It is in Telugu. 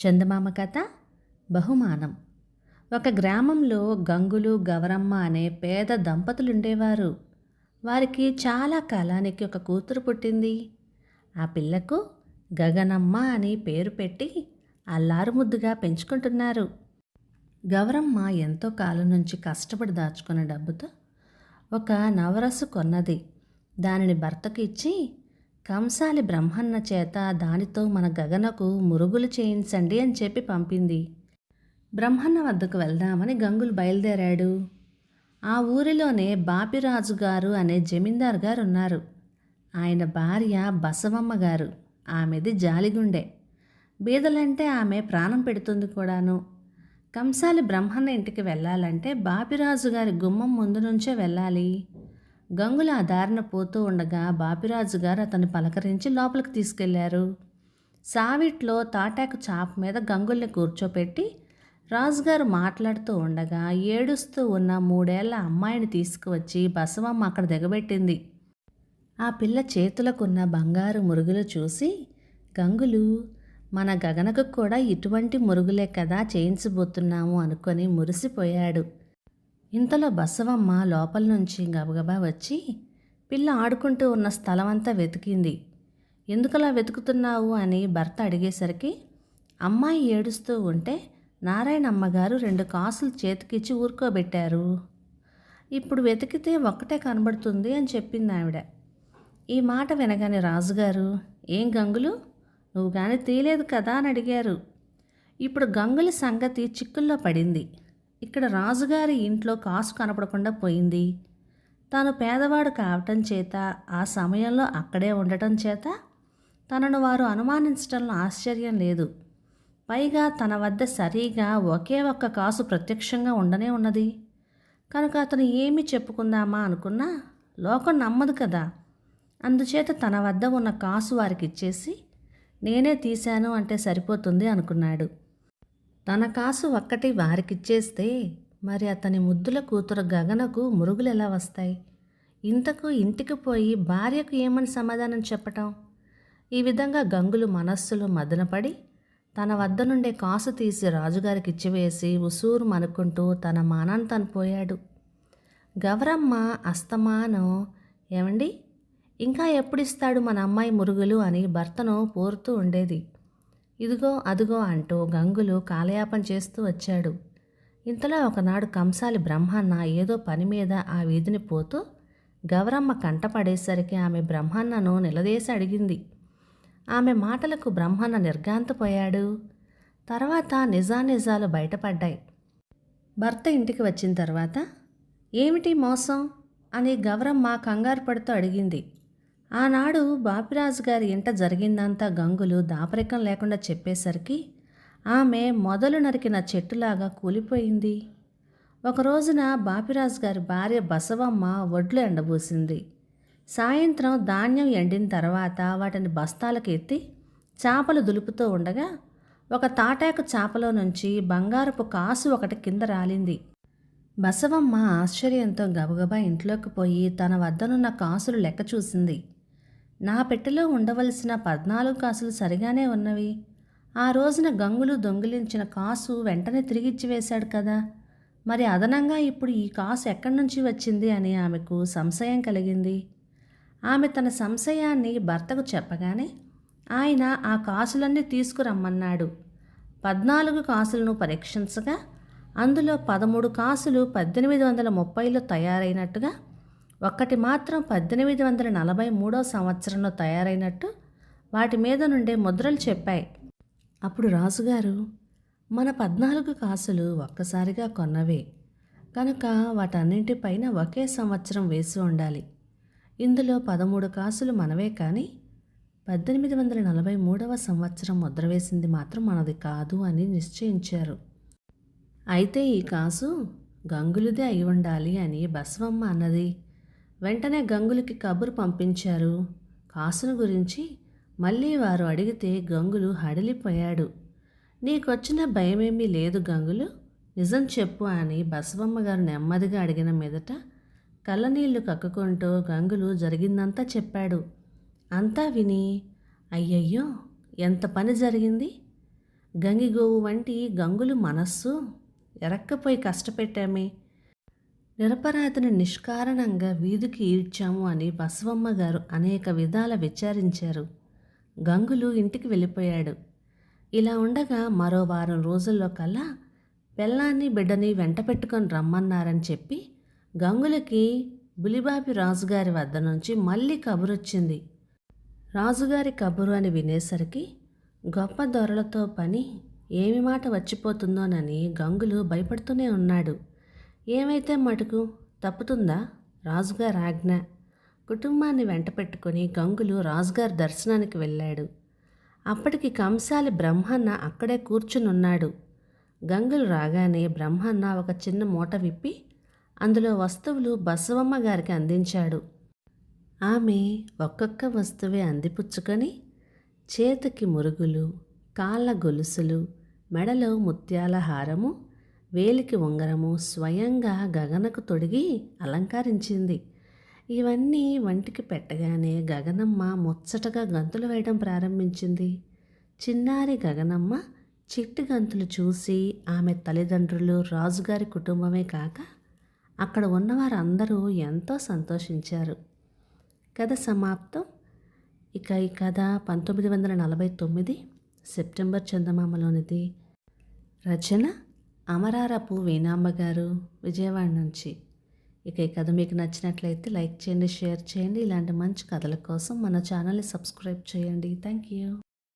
చందమామ కథ బహుమానం. ఒక గ్రామంలో గంగులు గవరమ్మ అనే పేద దంపతులు ఉండేవారు వారికి చాలా కాలానికి ఒక కూతురు పుట్టింది. ఆ పిల్లకు గగనమ్మ అని పేరు పెట్టి అల్లారు ముద్దుగా పెంచుకుంటున్నారు. గవరమ్మ ఎంతో కాలం నుంచి కష్టపడి దాచుకున్న డబ్బుతో ఒక నవరసు కొన్నది. దానిని భర్తకు ఇచ్చి కంసాలి బ్రహ్మన్న చేత దానితో మన గగనకు మురుగులు చేయించండి అని చెప్పి పంపింది. బ్రహ్మన్న వద్దకు వెళ్దామని గంగులు బయలుదేరాడు. ఆ ఊరిలోనే బాపిరాజు గారు అనే జమీందార్ గారు ఉన్నారు. ఆయన భార్య బసవమ్మ గారు. ఆమెది జాలిగుండె. బీదలంటే ఆమె ప్రాణం పెడుతుంది కూడాను. కంసాలి బ్రహ్మన్న ఇంటికి వెళ్ళాలంటే బాపిరాజు గారి గుమ్మం ముందు నుంచే వెళ్ళాలి. గంగుల ఆ దారిన పోతూ ఉండగా బాపిరాజు గారు అతన్ని పలకరించి లోపలికి తీసుకెళ్ళారు. సావిట్లో తాటాకు చాప మీద గంగుల్ని కూర్చోపెట్టి రాజుగారు మాట్లాడుతూ ఉండగా ఏడుస్తూ ఉన్న మూడేళ్ళ అమ్మాయిని తీసుకువచ్చి బసవమ్మ అక్కడ దిగబెట్టింది. ఆ పిల్ల చేతులకున్న బంగారు మురుగులు చూసి గంగులు మన గగనకు కూడా ఇటువంటి మురుగులే కదా చేయించబోతున్నాము అనుకొని మురిసిపోయాడు. ఇంతలో బసవమ్మ లోపల నుంచి గబగబా వచ్చి పిల్ల ఆడుకుంటూ ఉన్న స్థలమంతా వెతికింది. ఎందుకలా వెతుకుతున్నావు? అని భర్త అడిగేసరికి అమ్మాయి ఏడుస్తూ ఉంటే నారాయణ అమ్మగారు రెండు కాసులు చేతికిచ్చి ఊరుకోబెట్టారు. ఇప్పుడు వెతికితే ఒక్కటే కనబడుతుంది అని చెప్పింది ఆవిడ. ఈ మాట వినగానే రాజుగారు ఏం గంగులు? నువ్వు కానీ తీయలేదు కదా అని అడిగారు. ఇప్పుడు గంగుల సంగతి చిక్కుల్లో పడింది. ఇక్కడ రాజుగారి ఇంట్లో కాసు కనపడకుండా పోయింది. తాను పేదవాడు కావటం చేత ఆ సమయంలో అక్కడే ఉండటం చేత తనను వారు అనుమానించడంలో ఆశ్చర్యం లేదు. పైగా తన వద్ద సరిగా ఒకే ఒక్క కాసు ప్రత్యక్షంగా ఉండనే ఉన్నది. కనుక అతను ఏమి చెప్పుకుందామా అనుకున్నా లోకం నమ్మదు కదా. అందుచేత తన వద్ద ఉన్న కాసు వారికి ఇచ్చేసి నేనే తీశాను అంటే సరిపోతుంది అనుకున్నాడు. తన కాసు ఒక్కటి వారికిచ్చేస్తే మరి అతని ముద్దుల కూతురు గగనకు మురుగులు ఎలా వస్తాయి? ఇంతకు ఇంటికి పోయి భార్యకు ఏమని సమాధానం చెప్పటం? ఈ విధంగా గంగులు మనస్సులో మదనపడి తన వద్ద నుండే కాసు తీసి రాజుగారికి ఇచ్చివేసి ఉసూరు మనుకుంటూ తన మానాన్ని తను పోయాడు. గవరమ్మ అస్తమానం ఏమండి? ఇంకా ఎప్పుడిస్తాడు మన అమ్మాయి మురుగులు? అని భర్తను పోరుతూ ఉండేది. ఇదిగో అదిగో అంటూ గంగులు కాలయాపన చేస్తూ వచ్చాడు. ఇంతలో ఒకనాడు కంసాలి బ్రహ్మన్న ఏదో పని మీద ఆ వీధిని పోతూ గౌరమ్మ కంటపడేసరికి ఆమె బ్రహ్మన్నను నిలదీసి అడిగింది. ఆమె మాటలకు బ్రహ్మన్న నిర్గాంతపోయాడు తర్వాత నిజానిజాలు బయటపడ్డాయి. భర్త ఇంటికి వచ్చిన తర్వాత ఏమిటి మోసం? అని గౌరమ్మ కంగారు పడుతూ అడిగింది. ఆనాడు బాపిరాజు గారి ఇంట జరిగిందంతా గంగులు దాపరికం లేకుండా చెప్పేసరికి ఆమె మొదలు నరికిన చెట్టులాగా కూలిపోయింది. ఒక రోజున బాపిరాజు గారి భార్య బసవమ్మ వడ్లు ఎండబూసింది. సాయంత్రం ధాన్యం ఎండిన తర్వాత వాటిని బస్తాలకు ఎత్తి చేపలు దులుపుతూ ఉండగా ఒక తాటాకు చేపలో నుంచి బంగారపు కాసు ఒకటి కింద రాలింది. బసవమ్మ ఆశ్చర్యంతో గబగబా ఇంట్లోకి పోయి తన వద్దనున్న కాసులు లెక్క చూసింది. నా పెట్టెలో ఉండవలసిన పద్నాలుగు కాసులు సరిగానే ఉన్నవి. ఆ రోజున గంగులు దొంగిలించిన కాసు వెంటనే తిరిగిచ్చి వేశాడు కదా. మరి అదనంగా ఇప్పుడు ఈ కాసు ఎక్కడి నుంచి వచ్చింది అని ఆమెకు సంశయం కలిగింది. ఆమె తన సంశయాన్ని భర్తకు చెప్పగానే ఆయన ఆ కాసులన్నీ తీసుకురమ్మన్నాడు. పద్నాలుగు కాసులను పరీక్షించగా అందులో పదమూడు కాసులు పద్దెనిమిది వందల ముప్పైలో తయారైనట్టుగా ఒక్కటి మాత్రం పద్దెనిమిది వందల నలభై మూడో సంవత్సరంలో తయారైనట్టు వాటి మీద నుండే ముద్రలు చెప్పాయి. అప్పుడు రాజుగారు మన పద్నాలుగు కాసులు ఒక్కసారిగా కొన్నవే. కనుక వాటన్నింటిపైన ఒకే సంవత్సరం వేసి ఉండాలి. ఇందులో పదమూడు కాసులు మనవే కానీ పద్దెనిమిది వందల నలభై మూడవ సంవత్సరం ముద్ర వేసింది మాత్రం మనది కాదు అని నిశ్చయించారు. అయితే ఈ కాసు గంగులదే అయి ఉండాలి అని బసవమ్మ అన్నది. వెంటనే గంగులకి కబురు పంపించారు. కాసును గురించి మళ్ళీ వారు అడిగితే గంగులు హడిలిపోయాడు. నీకొచ్చిన భయమేమీ లేదు గంగులు. నిజం చెప్పు అని బసవమ్మ గారు నెమ్మదిగా అడిగిన మీదట కళ్ళనీళ్ళు కక్కుకుంటూ గంగులు జరిగిందంతా చెప్పాడు. అంతా విని అయ్యయ్యో ఎంత పని జరిగింది? గంగిగోవు వంటి గంగులు మనస్సు ఎరక్కపోయి కష్టపెట్టామే. నిరపరాధిని నిష్కారణంగా వీధికి ఈడ్చాము అని బసవమ్మ గారు అనేక విధాల విచారించారు. గంగులు ఇంటికి వెళ్ళిపోయాడు. ఇలా ఉండగా మరో వారం రోజుల్లో కల్లా పెళ్ళాన్ని బిడ్డని వెంట పెట్టుకొని రమ్మన్నారని చెప్పి గంగులకి బులిబాబి రాజుగారి వద్ద నుంచి మళ్ళీ కబురొచ్చింది. రాజుగారి కబురు అని వినేసరికి గొప్ప దొరలతో పని ఏమి మాట వచ్చిపోతుందోనని గంగులు భయపడుతూనే ఉన్నాడు. ఏమైతే మటుకు తప్పుతుందా? రాజుగారి ఆజ్ఞ. కుటుంబాన్ని వెంట పెట్టుకుని గంగులు రాజుగారి దర్శనానికి వెళ్ళాడు. అప్పటికి కంసాలి బ్రహ్మన్న అక్కడే కూర్చునున్నాడు. గంగులు రాగానే బ్రహ్మన్న ఒక చిన్న మూట విప్పి అందులో వస్తువులు బసవమ్మ గారికి అందించాడు. ఆమె ఒక్కొక్క వస్తువే అందిపుచ్చుకొని చేతికి మురుగులు కాళ్ళ గొలుసులు మెడలో ముత్యాల హారము వేలికి ఉంగరము స్వయంగా గగనకు తొడిగి అలంకరించింది. ఇవన్నీ వంటికి పెట్టగానే గగనమ్మ ముచ్చటగా గంతులు వేయడం ప్రారంభించింది. చిన్నారి గగనమ్మ చిట్టి గంతులు చూసి ఆమె తల్లిదండ్రులు రాజుగారి కుటుంబమే కాక అక్కడ ఉన్నవారందరూ ఎంతో సంతోషించారు. కథ సమాప్తం. ఇక ఈ కథ పంతొమ్మిది వందల నలభై తొమ్మిది సెప్టెంబర్ చందమామలోనిది. రచన అమరారపు వీణాంబ గారు విజయవాడ నుంచి. ఇక ఈ కథ మీకు నచ్చినట్లయితే లైక్ చేయండి షేర్ చేయండి. ఇలాంటి మంచి కథల కోసం మన ఛానల్ని సబ్స్క్రైబ్ చేయండి. Thank you